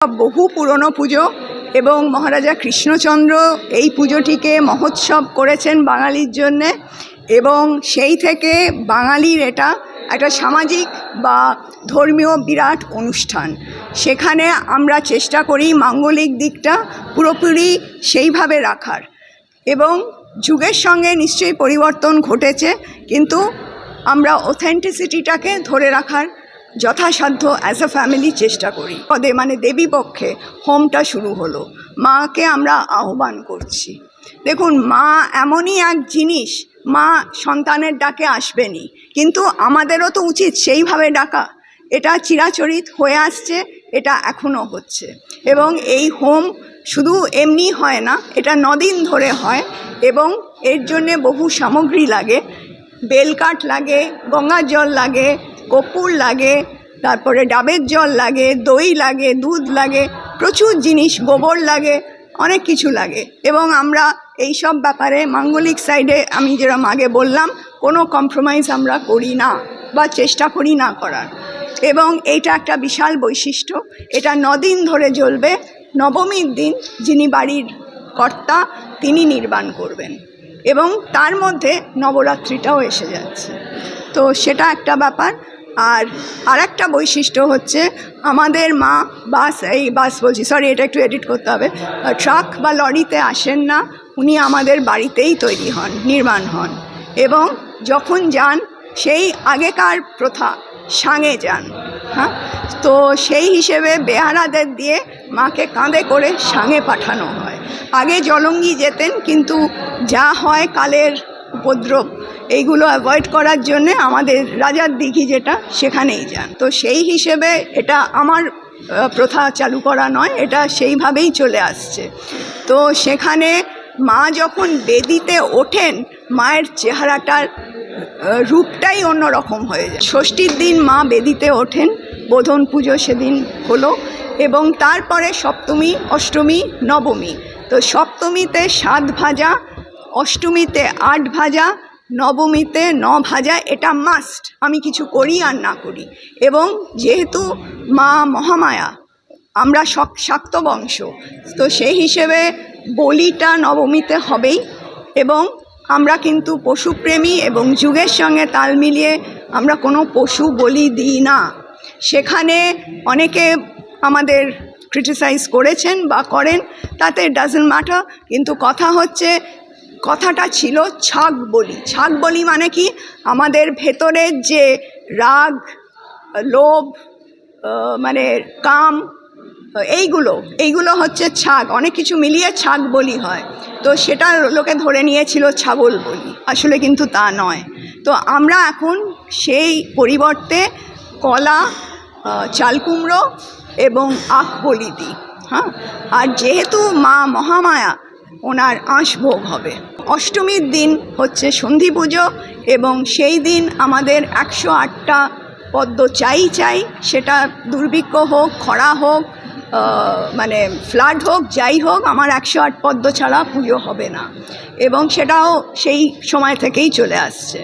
বহু পুরনো পুজো এবং মহারাজা কৃষ্ণচন্দ্র এই পুজোটিকে মহোৎসব করেছেন বাঙালির জন্যে এবং সেই থেকে বাঙালির এটা একটা সামাজিক বা ধর্মীয় বিরাট অনুষ্ঠান। সেখানে আমরা চেষ্টা করি মাঙ্গলিক দিকটা পুরোপুরি সেইভাবে রাখার এবং যুগের সঙ্গে নিশ্চয়ই পরিবর্তন ঘটেছে, কিন্তু আমরা অথেন্টিসিটিটাকে ধরে রাখার যথাসাধ্য অ্যাজ আ ফ্যামিলি চেষ্টা করি। পদে মানে দেবী পক্ষে হোমটা শুরু হলো। মাকে আমরা আহ্বান করছি। দেখুন, মা এমনই এক জিনিস, মা সন্তানের ডাকে আসবেনি, কিন্তু আমাদেরও তো উচিত সেইভাবে ডাকা। এটা চিরাচরিত হয়ে আসছে, এটা এখনও হচ্ছে। এবং এই হোম শুধু এমনি হয় না, এটা নদিন ধরে হয় এবং এর জন্যে বহু সামগ্রী লাগে। বেলকাঠ লাগে, গঙ্গার জল লাগে, কর্পূর লাগে তারপরে ডাবের জল লাগে, দই লাগে, দুধ লাগে, প্রচুর জিনিস, গোবর লাগে, অনেক কিছু লাগে। এবং আমরা এই সব ব্যাপারে মাঙ্গলিক সাইডে আমি যেরকম আগে বললাম, কোনো কম্প্রোমাইজ আমরা করি না বা চেষ্টা করি না করার। এবং এইটা একটা বিশাল বৈশিষ্ট্য, এটা নদিন ধরে জ্বলবে, নবমীর দিন যিনি বাড়ির কর্তা, তিনি নির্বাণ করবেন। এবং তার মধ্যে নবরাত্রিটাও এসে যাচ্ছে। তো সেটা একটা ব্যাপার। আর আরেকটা বৈশিষ্ট্য হচ্ছে আমাদের মা বাস, এই বাস বলছি সরি এটা একটু এডিট করতে হবে। ট্রাক বা লরিতে আসেন না, উনি আমাদের বাড়িতেই তৈরি হন, নির্মাণ হন। এবং যখন যান, সেই আগেকার প্রথা, সাঙে যান হ্যাঁ? তো সেই হিসেবে বেহারাদের দিয়ে মাকে কাঁধে করে সাঙে পাঠানো হয়। আগে জলঙ্গি যেতেন, কিন্তু যা হয় কালের উপদ্রব এইগুলো অ্যাভয়েড করার জন্যে আমাদের রাজার দিঘি যেটা, সেখানেই যান। তো সেই হিসেবে এটা আমার প্রথা চালু করা নয়, এটা সেইভাবেই চলে আসছে। তো সেখানে মা যখন বেদিতে ওঠেন, মায়ের চেহারাটার রূপটাই অন্যরকম হয়ে যায়। ষষ্ঠীর দিন মা বেদিতে ওঠেন, বোধন পুজো সেদিন হলো এবং তারপরে সপ্তমী, অষ্টমী, নবমী। তো সপ্তমীতে সাত ভাজা, অষ্টমীতে আট ভাজা নবমীতে ন ভাজা এটা মাস্ট আমি কিছু করি আর না করি। এবং যেহেতু মা মহামায়া, আমরা শাক্ত বংশ, তো সেই হিসেবে বলিটা নবমীতে হবেই। এবং আমরা কিন্তু পশুপ্রেমী এবং যুগের সঙ্গে তাল মিলিয়ে আমরা কোনো পশু বলি দিই না। সেখানে অনেকে আমাদের ক্রিটিসাইজ করেছেন বা করেন, তাতে ডাজেন্ট ম্যাটার কিন্তু কথা হচ্ছে কথাটা ছিল ছাগ বলি। ছাগ বলি মানে কি? আমাদের ভেতরের যে রাগ, লোভ মানে কাম, এইগুলো এইগুলো হচ্ছে ছাগ। অনেক কিছু মিলিয়ে ছাগ বলি হয়। তো সেটা লোকে ধরে নিয়েছিল ছাগল বলি। আসলে কিন্তু তা নয়। তো আমরা এখন সেই পরিবর্তে কলা চালকুমড়ো এবং আখ বলি দিই। হ্যাঁ? আর যেহেতু মা মহামায়া ওনার আঁশভোগ হবে। অষ্টমীর দিন হচ্ছে সন্ধি পুজো এবং সেই দিন আমাদের একশো আটটা পদ্ম চাই চাই, সেটা দুর্ভিক্ষ হোক, খরা হোক মানে ফ্লাড হোক, যাই হোক, আমার একশো আট পদ্ম ছাড়া পুজো হবে না। এবং সেটাও সেই সময় থেকেই চলে আসছে।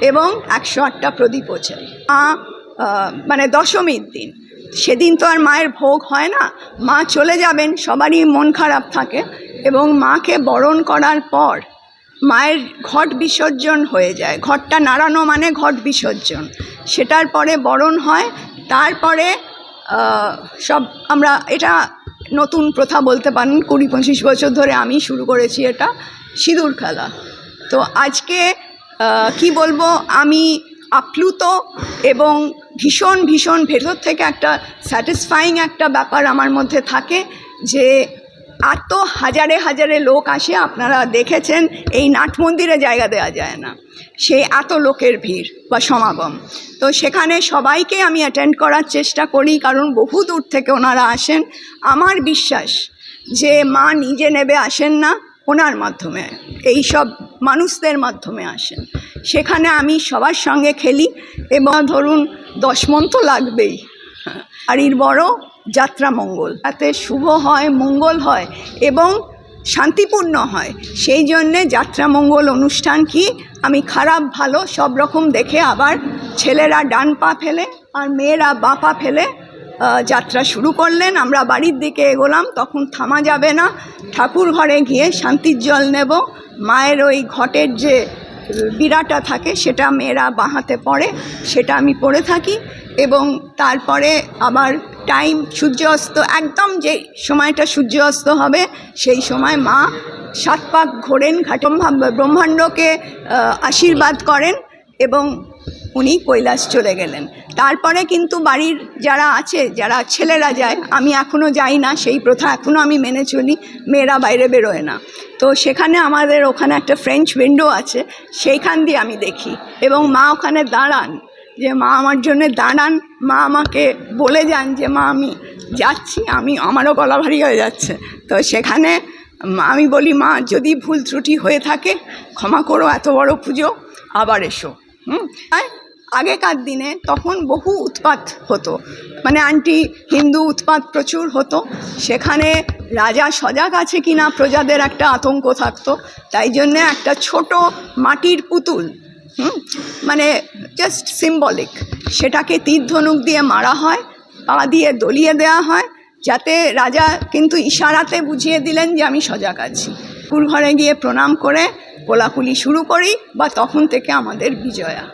এবং একশো আটটা প্রদীপও চাই। মা মানে দশমীর দিন, সেদিন তো আর মায়ের ভোগ হয় না। মা চলে যাবেন, সবারই মন খারাপ থাকে। এবং মাকে বরণ করার পর মায়ের ঘট বিসর্জন হয়ে যায়। ঘটটা নাড়ানো মানে ঘট বিসর্জন। সেটার পরে বরণ হয়, তারপরে সব আমরা, এটা নতুন প্রথা বলতে পারেন, কুড়ি পঁচিশ বছর ধরে আমি শুরু করেছি এটা, সিঁদুর খেলা। তো আজকে কি বলব, আমি আপ্লুত এবং ভীষণ ভীষণ ভেতর থেকে একটা স্যাটিসফাইং একটা ব্যাপার আমার মধ্যে থাকে যে এত হাজারে হাজারে লোক আসে, আপনারা দেখেছেন, এই নাট মন্দিরে জায়গা দেওয়া যায় না। সেই এত লোকের ভিড় বা সমাগম। তো সেখানে সবাইকে আমি অ্যাটেন্ড করার চেষ্টা করি, কারণ বহু দূর থেকে ওনারা আসেন। আমার বিশ্বাস যে মা নিজে নেবে আসেন না, ওনার মাধ্যমে এই সব মানুষদের মাধ্যমে আসেন। সেখানে আমি সবার সঙ্গে খেলি এবং ধরুন দশ মন তো লাগবেই। আর এর বড় যাত্রা মঙ্গল। তাতে শুভ হয়, মঙ্গল হয় এবং শান্তিপূর্ণ হয়। সেই জন্যে যাত্রামঙ্গল অনুষ্ঠান কি? আমি খারাপ, ভালো সব রকম দেখে আবার ছেলেরা ডান পা ফেলে আর মেয়েরা বাঁ পা ফেলে যাত্রা শুরু করলেন। আমরা বাড়ির দিকে এগোলাম, তখন থামা যাবে না। ঠাকুর ঘরে গিয়ে শান্তির জল নেব। মায়ের ওই ঘটের যে বিড়াটা থাকে, সেটা মেয়েরা বাঁহাতে পড়ে, সেটা আমি পড়ে থাকি। এবং তারপরে আবার টাইম সূর্য অস্ত একদম যে সময়টা সূর্য অস্ত হবে, সেই সময় মা সাত পাক ঘোরেন, ঘাটম ব্রহ্মাণ্ডকে আশীর্বাদ করেন এবং উনি কৈলাস চলে গেলেন। তারপরে কিন্তু বাড়ির যারা আছে, যারা ছেলেরা যায়, আমি এখনও যাই না, সেই প্রথা এখনও আমি মেনে চলি, মেয়েরা বাইরে বেরোয় না। তো সেখানে আমাদের ওখানে একটা ফ্রেঞ্চ উইন্ডো আছে, সেইখান দিয়ে আমি দেখি এবং মা ওখানে দাঁড়ান যে, মা আমার জন্য দাঁড়ান, মা আমাকে বলে যান যে, মা আমি যাচ্ছি, আমি, আমারও গলা ভারী হয়ে যাচ্ছে। তো সেখানে আমি বলি, মা, যদি ভুল ত্রুটি হয়ে থাকে, ক্ষমা করো, এত বড় পুজো, আবার এসো। হুম? আগেকার দিনে তখন বহু উৎপাত হতো। মানে আন্টি হিন্দু উৎপাত প্রচুর হতো। সেখানে রাজা সজাগ আছে কিনা প্রজাদের একটা আতঙ্ক থাকতো। তাই জন্যে একটা ছোট মাটির পুতুল মানে জাস্ট সিম্বলিক সেটাকে তীর ধনুক দিয়ে মারা হয়, পা দিয়ে দলিয়ে দেওয়া হয়, যাতে রাজা কিন্তু ইশারাতে বুঝিয়ে দিলেন যে আমি সজাগ আছি। কুল ঘরে গিয়ে প্রণাম করে কোলাকুলি শুরু করি বা তখন থেকে আমাদের বিজয়া।